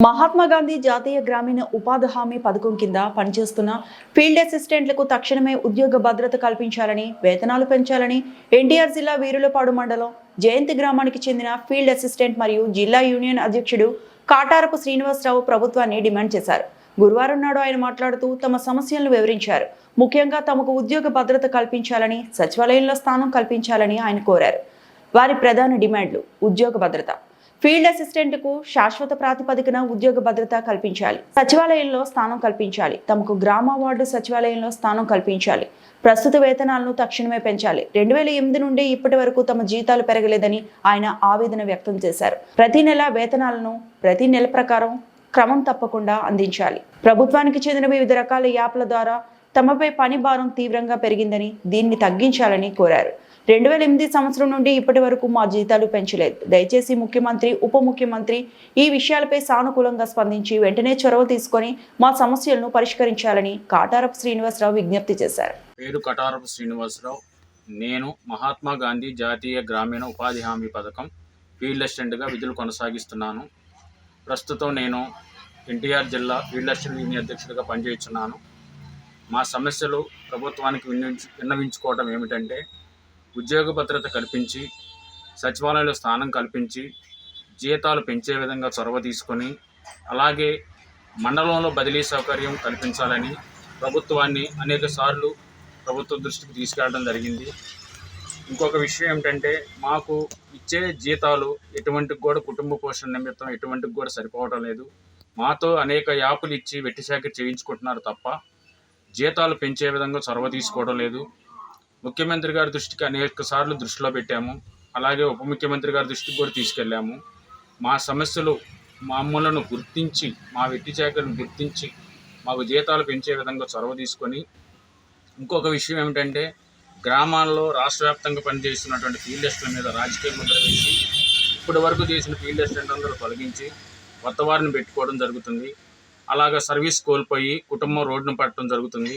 మహాత్మా గాంధీ జాతీయ గ్రామీణ ఉపాధి హామీ పథకం కింద పనిచేస్తున్న ఫీల్డ్ అసిస్టెంట్లకు తక్షణమే ఉద్యోగ భద్రత కల్పించాలని వేతనాలు పెంచాలని ఎన్టీఆర్ జిల్లా వీరులపాడు మండలం జయంతి గ్రామానికి చెందిన ఫీల్డ్ అసిస్టెంట్ మరియు జిల్లా యూనియన్ అధ్యక్షుడు కాటారపు శ్రీనివాసరావు ప్రభుత్వాన్ని డిమాండ్ చేశారు. గురువారం నాడు ఆయన మాట్లాడుతూ తమ సమస్యలను వివరించారు. ముఖ్యంగా తమకు ఉద్యోగ భద్రత కల్పించాలని సచివాలయంలో స్థానం కల్పించాలని ఆయన కోరారు. వారి ప్రధాన డిమాండ్లు ఉద్యోగ భద్రత. ఫీల్డ్ అసిస్టెంట్కు శాశ్వత ప్రాతిపదికన ఉద్యోగ భద్రత కల్పించాలి. సచివాలయంలో స్థానం కల్పించాలి. తమకు గ్రామ వార్డు సచివాలయంలో స్థానం కల్పించాలి. ప్రస్తుత వేతనాలను తక్షణమే పెంచాలి. రెండు వేల ఎనిమిది నుండి ఇప్పటి వరకు తమ జీతాలు పెరగలేదని ఆయన ఆవేదన వ్యక్తం చేశారు. ప్రతి నెల వేతనాలను ప్రతి నెల ప్రకారం క్రమం తప్పకుండా అందించాలి. ప్రభుత్వానికి చెందిన వివిధ రకాల యాప్ల ద్వారా తమపై పని భారం తీవ్రంగా పెరిగిందని దీన్ని తగ్గించాలని కోరారు. రెండు వేల ఎనిమిది సంవత్సరం నుండి ఇప్పటి వరకు మా జీతాలు పెంచలేదు. దయచేసి ముఖ్యమంత్రి ఉప ముఖ్యమంత్రి ఈ విషయాలపై సానుకూలంగా స్పందించి వెంటనే చొరవ తీసుకొని మా సమస్యలను పరిష్కరించాలని కాటారపు శ్రీనివాసరావు విజ్ఞప్తి చేశారు. పేరు కటారపు శ్రీనివాసరావు. నేను మహాత్మా గాంధీ జాతీయ గ్రామీణ ఉపాధి హామీ పథకం ఫీల్డ్ అసిస్టెంట్గా విధులు కొనసాగిస్తున్నాను. ప్రస్తుతం నేను ఎన్టీఆర్ జిల్లా ఫీల్డ్ అసిస్టెంట్ యూనియన్ అధ్యక్షుడిగా పనిచేస్తున్నాను. మా సమస్యలు ప్రభుత్వానికి విన్నవించు విన్నవించుకోవడం ఏమిటంటే ఉద్యోగ భద్రత కల్పించి సచివాలయంలో స్థానం కల్పించి జీతాలు పెంచే విధంగా చొరవ తీసుకొని అలాగే మండలంలో బదిలీ సౌకర్యం కల్పించాలని ప్రభుత్వాన్ని అనేక సార్లు ప్రభుత్వ దృష్టికి తీసుకెళ్ళడం జరిగింది. ఇంకొక విషయం ఏమిటంటే మాకు ఇచ్చే జీతాలు ఎటువంటి కూడా కుటుంబ పోషణ నిమిత్తం ఎటువంటి కూడా సరిపోవడం లేదు. మాతో అనేక యాపులు ఇచ్చి వెట్టి శాఖ చేయించుకుంటున్నారు తప్ప జీతాలు పెంచే విధంగా చొరవ తీసుకోవడం లేదు. ముఖ్యమంత్రి గారి దృష్టికి అనేక సార్లు దృష్టిలో పెట్టాము. అలాగే ఉప ముఖ్యమంత్రి గారి దృష్టికి కూడా తీసుకెళ్ళాము. మా సమస్యలు మమ్మలను గుర్తించి మా వెట్టి చేకలను గుర్తించి మాకు జీతాలు పెంచే విధంగా చొరవ తీసుకొని ఇంకొక విషయం ఏమిటంటే గ్రామాల్లో రాష్ట్ర వ్యాప్తంగా పనిచేస్తున్నటువంటి ఫీల్డ్ అసిస్టెంట్ మీద రాజకీయ ముద్ర వేసి ఇప్పటి వరకు చేసిన ఫీల్డ్ అసిస్టెంట్ అందరూ తొలగించి కొత్త వారిని పెట్టుకోవడం జరుగుతుంది. అలాగా సర్వీస్ కోల్పోయి కుటుంబం రోడ్డును పట్టడం జరుగుతుంది.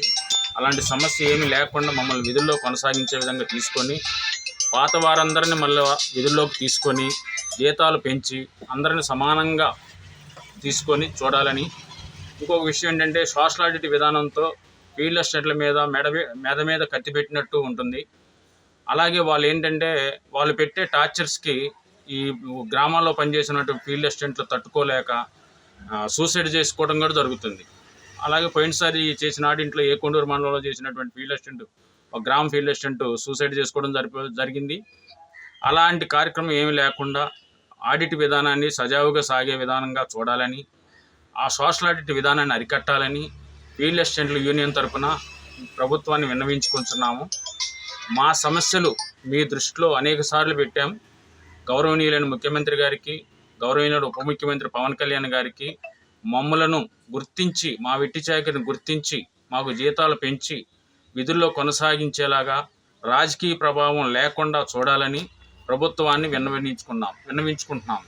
అలాంటి సమస్య ఏమీ లేకుండా మమ్మల్ని విధుల్లో కొనసాగించే విధంగా తీసుకొని పాత వారందరిని మళ్ళీ విధుల్లోకి తీసుకొని జీతాలు పెంచి అందరిని సమానంగా తీసుకొని చూడాలని. ఇంకొక విషయం ఏంటంటే సోషల్ ఆడిట్ విధానంతో ఫీల్డ్ ఎస్టేట్ల మీద మెడ మెద మీద కత్తి పెట్టినట్టు ఉంటుంది. అలాగే వాళ్ళు ఏంటంటే వాళ్ళు పెట్టే టార్చర్స్కి ఈ గ్రామాల్లో పనిచేసినట్టు ఫీల్డ్ ఎస్టెంట్లు తట్టుకోలేక సూసైడ్ చేసుకోవడం కూడా జరుగుతుంది. అలాగే పోయినసారి చేసిన ఆడింట్లో ఏ కొండూరు మండలంలో చేసినటువంటి ఫీల్డ్ అసిస్టెంట్ ఒక గ్రామ ఫీల్డ్ అసిస్టెంట్ సూసైడ్ చేసుకోవడం జరిపి జరిగింది. అలాంటి కార్యక్రమం ఏమీ లేకుండా ఆడిట్ విధానాన్ని సజావుగా సాగే విధానంగా చూడాలని ఆ సోషల్ ఆడిట్ విధానాన్ని అరికట్టాలని ఫీల్డ్ అసిస్టెంట్ల యూనియన్ తరపున ప్రభుత్వాన్ని విన్నవించుకుంటున్నాము. మా సమస్యలు మీ దృష్టిలో అనేక సార్లు పెట్టాం. గౌరవనీయులైన ముఖ్యమంత్రి గారికి గౌరవనీయులైన ఉప ముఖ్యమంత్రి పవన్ కళ్యాణ్ గారికి మమ్మలను గుర్తించి మా వెట్టి చాకరిని గుర్తించి మాకు జీతాలు పెంచి విధుల్లో కొనసాగించేలాగా రాజకీయ ప్రభావం లేకుండా చూడాలని ప్రభుత్వాన్ని విన్నవించుకున్నాం విన్నవించుకుంటున్నాం.